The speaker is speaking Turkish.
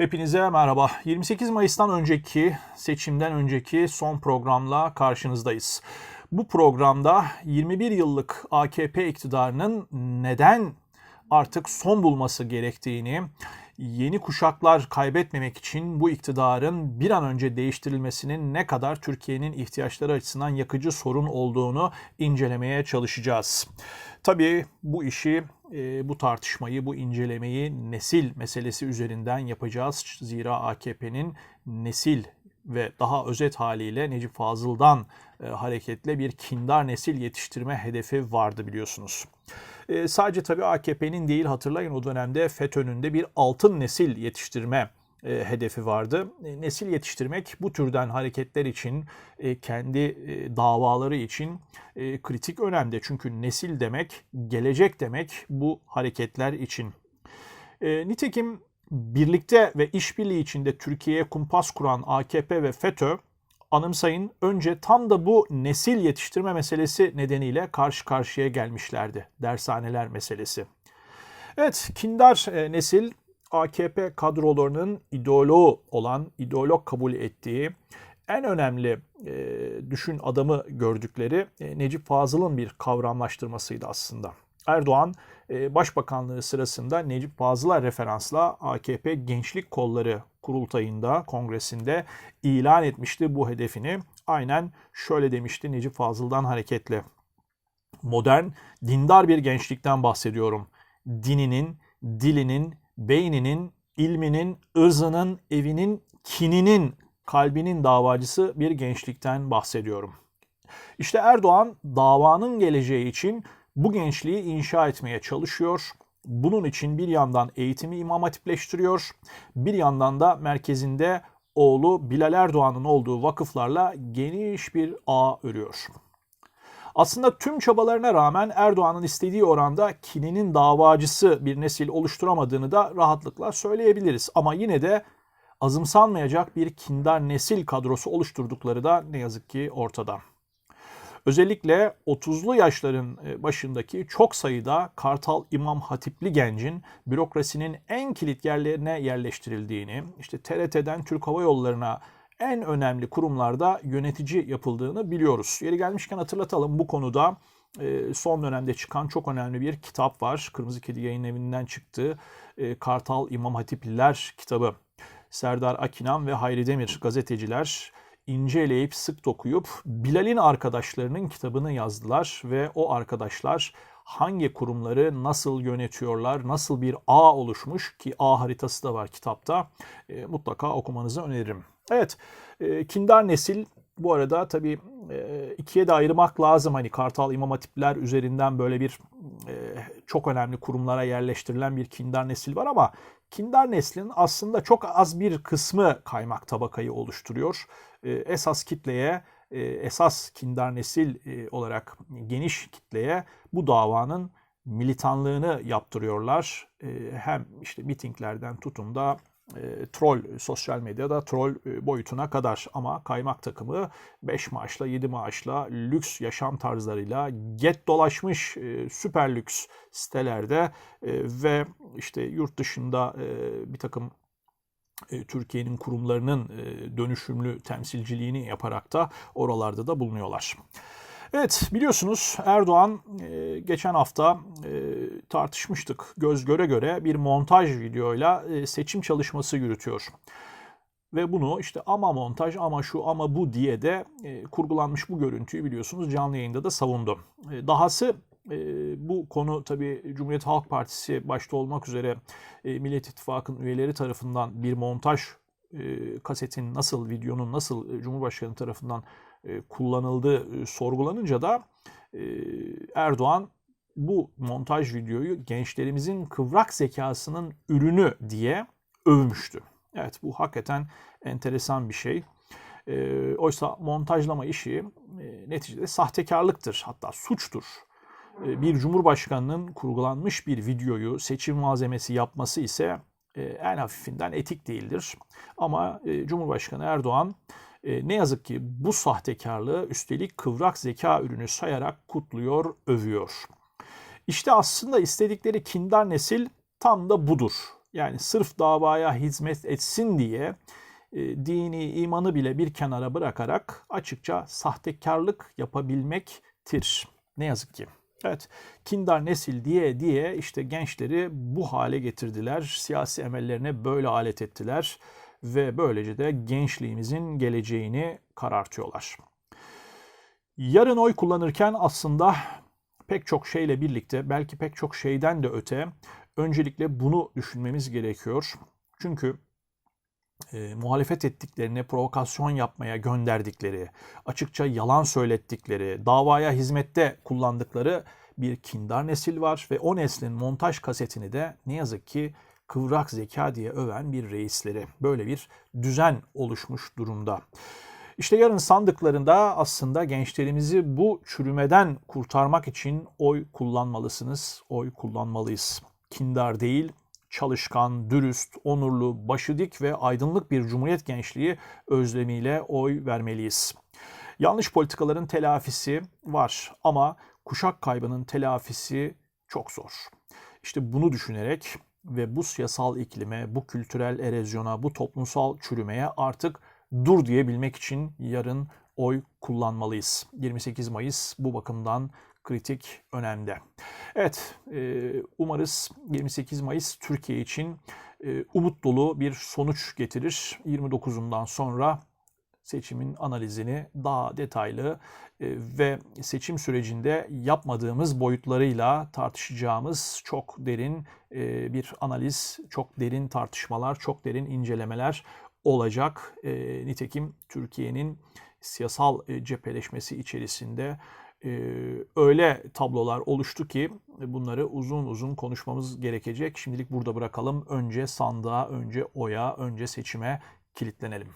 Hepinize merhaba. 28 Mayıs'tan önceki, seçimden önceki son programla karşınızdayız. Bu programda 21 yıllık AKP iktidarının neden artık son bulması gerektiğini, yeni kuşaklar kaybetmemek için bu iktidarın bir an önce değiştirilmesinin ne kadar Türkiye'nin ihtiyaçları açısından yakıcı sorun olduğunu incelemeye çalışacağız. Tabii bu işi, e, bu tartışmayı, bu incelemeyi nesil meselesi üzerinden yapacağız. Zira AKP'nin nesil ve daha özet haliyle Necip Fazıl'dan e, hareketle bir kindar nesil yetiştirme hedefi vardı biliyorsunuz. E, sadece tabii AKP'nin değil hatırlayın o dönemde FETÖ'nün de bir altın nesil yetiştirme e, hedefi vardı. E, nesil yetiştirmek bu türden hareketler için, e, kendi e, davaları için e, kritik önemli. Çünkü nesil demek, gelecek demek bu hareketler için. E, nitekim birlikte ve işbirliği içinde Türkiye'ye kumpas kuran AKP ve FETÖ anımsayın önce tam da bu nesil yetiştirme meselesi nedeniyle karşı karşıya gelmişlerdi. Dershaneler meselesi. Evet, kindar e, nesil AKP kadrolarının ideoloğu olan, ideolog kabul ettiği en önemli e, düşün adamı gördükleri e, Necip Fazıl'ın bir kavramlaştırmasıydı aslında. Erdoğan e, başbakanlığı sırasında Necip Fazıl'a referansla AKP Gençlik Kolları kurultayında, kongresinde ilan etmişti bu hedefini. Aynen şöyle demişti Necip Fazıl'dan hareketle. Modern, dindar bir gençlikten bahsediyorum. Dininin, dilinin, beyninin, ilminin, ırzının, evinin, kininin, kalbinin davacısı bir gençlikten bahsediyorum. İşte Erdoğan davanın geleceği için bu gençliği inşa etmeye çalışıyor. Bunun için bir yandan eğitimi imam hatipleştiriyor, bir yandan da merkezinde oğlu Bilal Erdoğan'ın olduğu vakıflarla geniş bir ağ örüyor. Aslında tüm çabalarına rağmen Erdoğan'ın istediği oranda kininin davacısı bir nesil oluşturamadığını da rahatlıkla söyleyebiliriz. Ama yine de azımsanmayacak bir kindar nesil kadrosu oluşturdukları da ne yazık ki ortada. Özellikle 30'lu yaşların e, başındaki çok sayıda Kartal İmam Hatipli gencin bürokrasinin en kilit yerlerine yerleştirildiğini, işte TRT'den Türk Hava Yolları'na en önemli kurumlarda yönetici yapıldığını biliyoruz. Yeri gelmişken hatırlatalım bu konuda e, son dönemde çıkan çok önemli bir kitap var. Kırmızı Kedi Yayın Evi'nden çıktı. E, Kartal İmam Hatipliler kitabı. Serdar Akinan ve Hayri Demir gazeteciler inceleyip sık dokuyup Bilal'in arkadaşlarının kitabını yazdılar ve o arkadaşlar hangi kurumları nasıl yönetiyorlar, nasıl bir ağ oluşmuş ki ağ haritası da var kitapta e, mutlaka okumanızı öneririm. Evet, e, kindar nesil bu arada tabii e, ikiye de ayırmak lazım. Hani Kartal İmam Hatipler üzerinden böyle bir e, çok önemli kurumlara yerleştirilen bir kindar nesil var ama kindar neslin aslında çok az bir kısmı kaymak tabakayı oluşturuyor. E, esas kitleye, e, esas kindar nesil e, olarak geniş kitleye bu davanın militanlığını yaptırıyorlar. E, hem işte mitinglerden tutun da e, troll sosyal medyada troll e, boyutuna kadar ama kaymak takımı 5 maaşla 7 maaşla lüks yaşam tarzlarıyla get dolaşmış e, süper lüks sitelerde ve işte yurt dışında bir takım Türkiye'nin kurumlarının dönüşümlü temsilciliğini yaparak da oralarda da bulunuyorlar. Evet biliyorsunuz Erdoğan e, geçen hafta e, tartışmıştık. Göz göre göre bir montaj videoyla e, seçim çalışması yürütüyor. Ve bunu işte ama montaj ama şu ama bu diye de kurgulanmış bu görüntüyü biliyorsunuz canlı yayında da savundu. Dahası bu konu tabi Cumhuriyet Halk Partisi başta olmak üzere Millet İttifakı'nın üyeleri tarafından bir montaj kasetin nasıl, videonun nasıl Cumhurbaşkanı tarafından e, kullanıldığı e, sorgulanınca da e, Erdoğan bu montaj videoyu gençlerimizin kıvrak zekasının ürünü diye övmüştü. Evet bu hakikaten enteresan bir şey. oysa montajlama işi neticede sahtekarlıktır hatta suçtur. bir cumhurbaşkanının kurgulanmış bir videoyu seçim malzemesi yapması ise en hafifinden etik değildir. Ama Cumhurbaşkanı Erdoğan e, ne yazık ki bu sahtekarlığı üstelik kıvrak zeka ürünü sayarak kutluyor, övüyor. İşte aslında istedikleri kindar nesil tam da budur. Yani sırf davaya hizmet etsin diye e, dini imanı bile bir kenara bırakarak açıkça sahtekarlık yapabilmektir. Ne yazık ki. Evet, kindar nesil diye diye işte gençleri bu hale getirdiler. Siyasi emellerine böyle alet ettiler ve böylece de gençliğimizin geleceğini karartıyorlar. Yarın oy kullanırken aslında pek çok şeyle birlikte belki pek çok şeyden de öte öncelikle bunu düşünmemiz gerekiyor. Çünkü e, muhalefet ettiklerini provokasyon yapmaya gönderdikleri, açıkça yalan söylettikleri, davaya hizmette kullandıkları bir kindar nesil var ve o neslin montaj kasetini de ne yazık ki kıvrak zeka diye öven bir reisleri. Böyle bir düzen oluşmuş durumda. İşte yarın sandıklarında aslında gençlerimizi bu çürümeden kurtarmak için oy kullanmalısınız, oy kullanmalıyız. Kindar değil, çalışkan, dürüst, onurlu, başı dik ve aydınlık bir cumhuriyet gençliği özlemiyle oy vermeliyiz. Yanlış politikaların telafisi var ama kuşak kaybının telafisi çok zor. İşte bunu düşünerek ve bu siyasal iklime, bu kültürel erozyona, bu toplumsal çürümeye artık dur diyebilmek için yarın oy kullanmalıyız. 28 Mayıs bu bakımdan kritik önemde. Evet, e, umarız 28 Mayıs Türkiye için e, umut dolu bir sonuç getirir. 29'undan sonra seçimin analizini daha detaylı e, ve seçim sürecinde yapmadığımız boyutlarıyla tartışacağımız çok derin bir analiz, çok derin tartışmalar, çok derin incelemeler olacak. Nitekim Türkiye'nin siyasal cepheleşmesi içerisinde öyle tablolar oluştu ki bunları uzun uzun konuşmamız gerekecek. Şimdilik burada bırakalım. Önce sandığa, önce oya, önce seçime kilitlenelim.